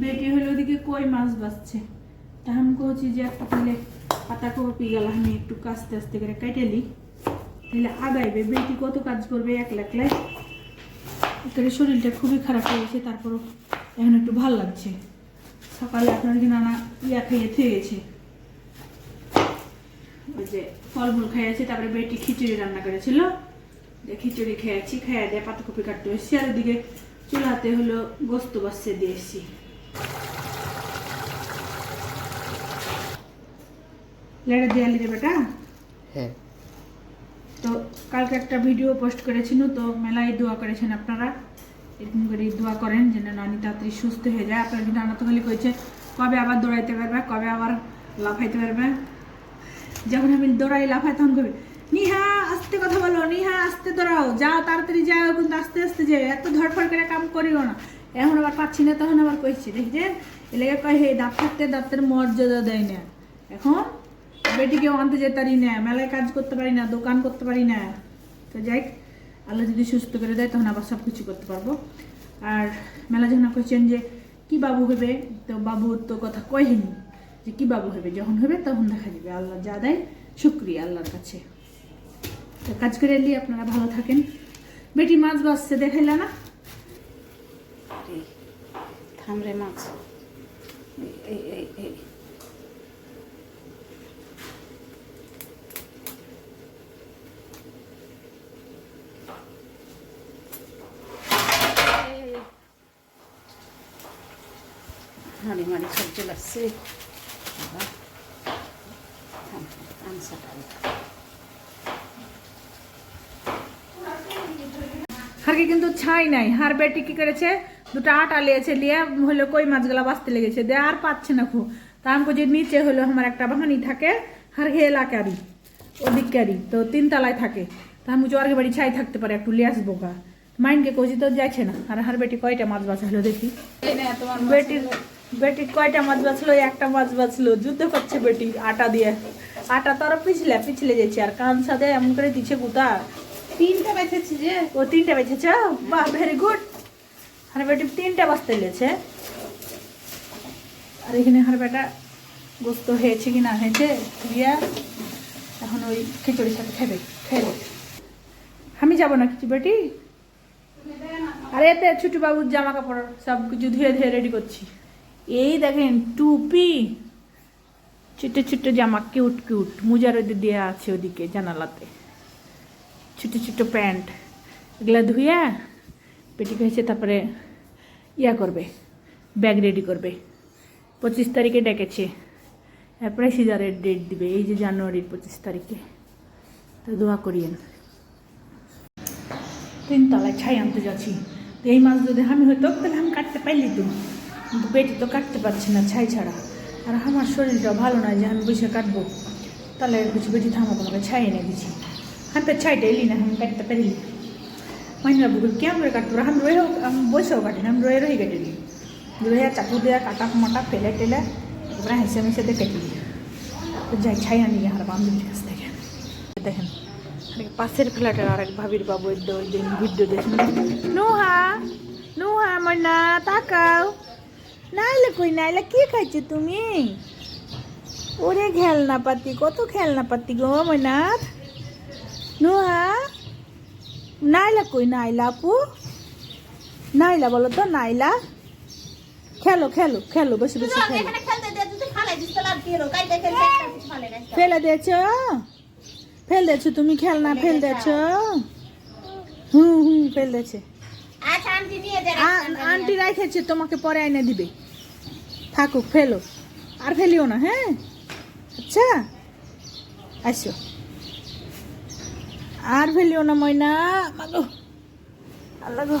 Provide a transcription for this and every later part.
বেটি হলো ওদিকে কই মাছ বাসছে তা আমি কহছি যে একটা তাহলে পাতা কপি গেল আমি একটু কাস্তে আস্তে করে কেটেলি তাহলে আগাইবে বেটি কত কাজ করবে একলা একলাই একেবারে শরীরটা খুবই খারাপ হয়ে গেছে, তারপরও এখন একটু ভালো লাগছে। সকালে আপনার কি নানা ইয়া খেয়ে থুয়ে গেছে। ওই যে ফলমূল খেয়েছে তারপরে বেটি খিচুড়ি রান্না করেছিল। যে খিচুড়ি খেয়েছি খেয়ে দিয়ে পাতাকপি কাটতে এসেছি আর ওদিকে চুলাতে হলো গোস্ত বাসছে দিয়ে এসেছি লেড়ে দিয়ে আলি বেটা? হ্যাঁ। তো কালকে একটা ভিডিও পোস্ট করেছিল তো মেলায় দোয়া করেছেন আপনারা। এরকম করে দোয়া করেন যেন নানি তাড়াতাড়ি সুস্থ হয়ে যায়। আপনার কিন্তু নানা তো খালি কইছে কবে আবার দৌড়াইতে পারবে? কবে আবার লাফাইতে পারবে? যখন আমি দৌড়াই লাফাই তখন কবি নিহা আস্তে কথা বলো নিহা আস্তে দৌড়াও। যাও তাড়াতাড়ি যাও কিন্তু আস্তে আস্তে যে এত ধরফর করে কাম করিও না। এখন আবার পাচ্ছি না, তখন আবার কইছি দেখছেন এলাকা কয় হে দাঁত থাকতে দাঁতের মর্যাদা দেয় না। এখন বেটিকেও আনতে যেতে পারি না, মেলায় কাজ করতে পারি না, দোকান করতে পারি না। তো যাই আল্লাহ যদি সুস্থ করে দেয়, তখন আবার সব কিছু করতে পারব। আর মেলা যখন কইছেন যে, কি বাবু হবে তো বাবু তো কথা কয়নি যে, কি বাবু হবে যখন হবে তখন দেখা যাবে, আল্লাহ যা দেয়, শুক্রিয়া আল্লাহর কাছে। তো কাজ করে এলি, আপনারা ভালো থাকেন। বেটি মাছ বাসছে দেখাইলা না? থামরে মাছ এই এই সব চলে আসছে হারকে কিন্তু ছাই নাই। হার বেটি কি করেছে? দুটো আটা লিয়েছে লিয়ে হলো কই মাছগুলা বাঁচতে লেগেছে দে আর পাচ্ছে না খুব। তা আমাকে যে নিচে হলো আমার একটা বাহানি থাকে হার হে এলাকারই ওদিককারই তো তিন তলায় থাকে। তা আমি জোয়ারকে বাড়ি ছাই থাকতে পারে একটু লিয়ে আসব গা মাইনকে কইছি তো যাচ্ছে না? আর হার বেটি কয়টা মাছ বাঁচালো দেখি? তোমার বেটির বেটির কয়টা মাছ বাঁচলো একটা মাছ বাঁচলো যুদ্ধ করছে বেটি আটা দিয়ে। আটা তো আরও পিছলে পিছলে যাচ্ছে আর কান সাথে এমন করে দিচ্ছে গুতা। তিনটা বেঁচেছি যে। ও তিনটা বেঁচেছে বাহ ভেরি গুড। হার বেটি তিনটা বাঁচতে লেছে। আর এখানে হার বেটা গোস্ত হয়েছে কি না হয়েছে, দিয়া এখন ওই খিচুড়ির সাথে খেবে খেবে আমি যাব না কিছু বেটি আরে এতে ছুটু বাবুর জামা কাপড় সব কিছু ধুয়ে ধুয়ে রেডি করছি। এই দেখেন টুপি। ছোট ছোট জামা কিউট কিউট মুজার ওদের দেওয়া আছে ওদিকে জানালাতে। ছোট ছোট প্যান্ট। এগুলা ধুইয়া পেটি হয়েছে, তারপরে ইয়া করবে ব্যাগ রেডি করবে। পঁচিশ তারিখে ডেকেছে তারপরে সিজারের ডেট দিবে, এই যে জানুয়ারির পঁচিশ তারিখে। তো দোয়া করিয়েন। তিন তলায় ছাই আনতে যাচ্ছি। তো এই মাছ যদি আমি হইতো, তাহলে আমি কাটতে পাইলি তো। কিন্তু পেটি তো কাটতে পারছি না ছাই ছাড়া। আর আমার শরীরটা ভালো নয় যে আমি বসে কাটবো। তাহলে কিছু বেটি থামো তোমাকে ছাই এনে দিছি। আমি তো ছাইটা এলি না আমি কাটতে পারিনি মাইনা বুকুল কেমন করে কাটবো আমি রয়েও আমি বসেও কাটি আমি রয়ে রয়ে কেটে দিই রয়ে চাকু দেওয়া কাটা মাটা ফেলে টেলে এবারে হেসে দিয়ে কেটে দিই যাই ছাই আনি আর বান্ধবীর কাছ থেকে দেখেন পাশের ফ্ল্যাটের আরেক ভাবির বাবু ওই দিন ভিডিও দেখুন নুহা নুহা আমার না তাকাও নাইলে কই নাইলে কি খাইছো তুমি ওরে খেলনা পাতি কত খেলনা পাতি গো ময়নাথ নুহা নাইলা কই নাইলা আপু? নাইলা বলো তো নাইলা। খেলো খেলো খেলো বসে বসে খেলো। একটা ফালে দিয়েছ? ফেল দিয়েছ তুমি খেলনা ফেল দিয়েছ। হুম হুম ফেল দিয়েছে। আচ্ছা আন্টি রেখেছে তোমাকে পরে আইনে দিবে। থাকুক ফেলো। আর ফেলিও না হ্যাঁ? আচ্ছা আসো। আর ফেলিও না ময়না। মাগো। আল্লাহ গো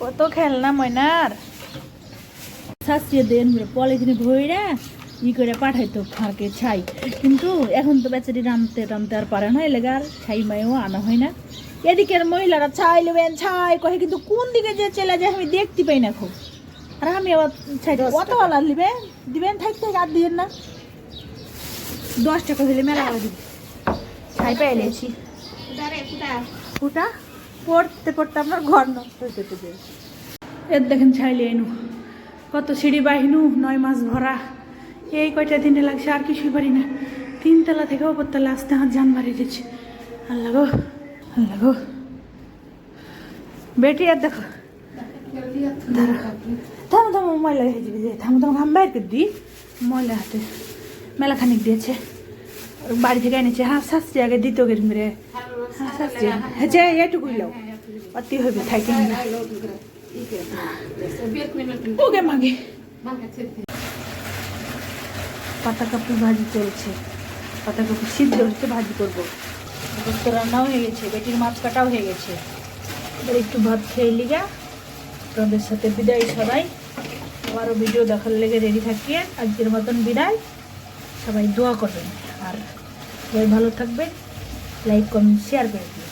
কত খেলনা ময়নার। শাস্ত্রীয় দেন পলিথিনে ভইরা ই করে পাঠাইতো ফাঁকে ছাই। কিন্তু এখন তো বেচারি রানতে টানতে আর পারে না এলাকা আর ছাই মাইও আনা হয় না। এদিকের মহিলারা ছাই নেবেন ছাই কহে কিন্তু কোন দিকে যে চলে যায় আমি দেখতে পাই না খুব। আর আমি আবার ছাই কত ওলা নিবেন দিবেন থাকতে আর দিবেন না। দশ টাকা হলে মেলা করে দিবে ছাই পেয়ে নিয়েছি। ফুটা? পড়তে পড়তে আপনার ঘর নষ্ট যেতে এর দেখেন ছাইলে এনু কত সিঁড়ি বাহিনু নয় মাস ভরা। এই কয়টা দিনে লাগছে আর কিছুই পারি না। তিনতলা থেকে ওপরতলা আসতে আমার জান মারি দিচ্ছে আল্লাহ গো আল্লাহ গো। বেটি আর দেখো। থামো থামো ময়লা হয়ে যাবে থামো থামো আমি বাইর করে দিই। ময়লা হাতে। মেলা খানিক দিয়েছে। বাড়ি থেকে এনেছে। হ্যাঁ শাস্তি আগে দিত গের মেরে হ্যাঁ শাস্তি। হ্যাঁ যে এটুকুই লাও। অতি হবে থাকি পাতা কাপড় ভাজি চলছে। পাতা কাপড় সিদ্ধ হচ্ছে, ভাজি করব। রান্নাও হয়ে গেছে, বেটির মাছ কাটাও হয়ে গেছে। একটু ভাত খেয়ে লিগা। আপনাদের সাথে বিদায় সবাই। আবারও ভিডিও দেখার লেগে রেডি থাকিয়ে, আজকের মতন বিদায়। সবাই দোয়া করবেন। আর সবাই ভালো থাকবেন লাইক কমেন্ট শেয়ার করে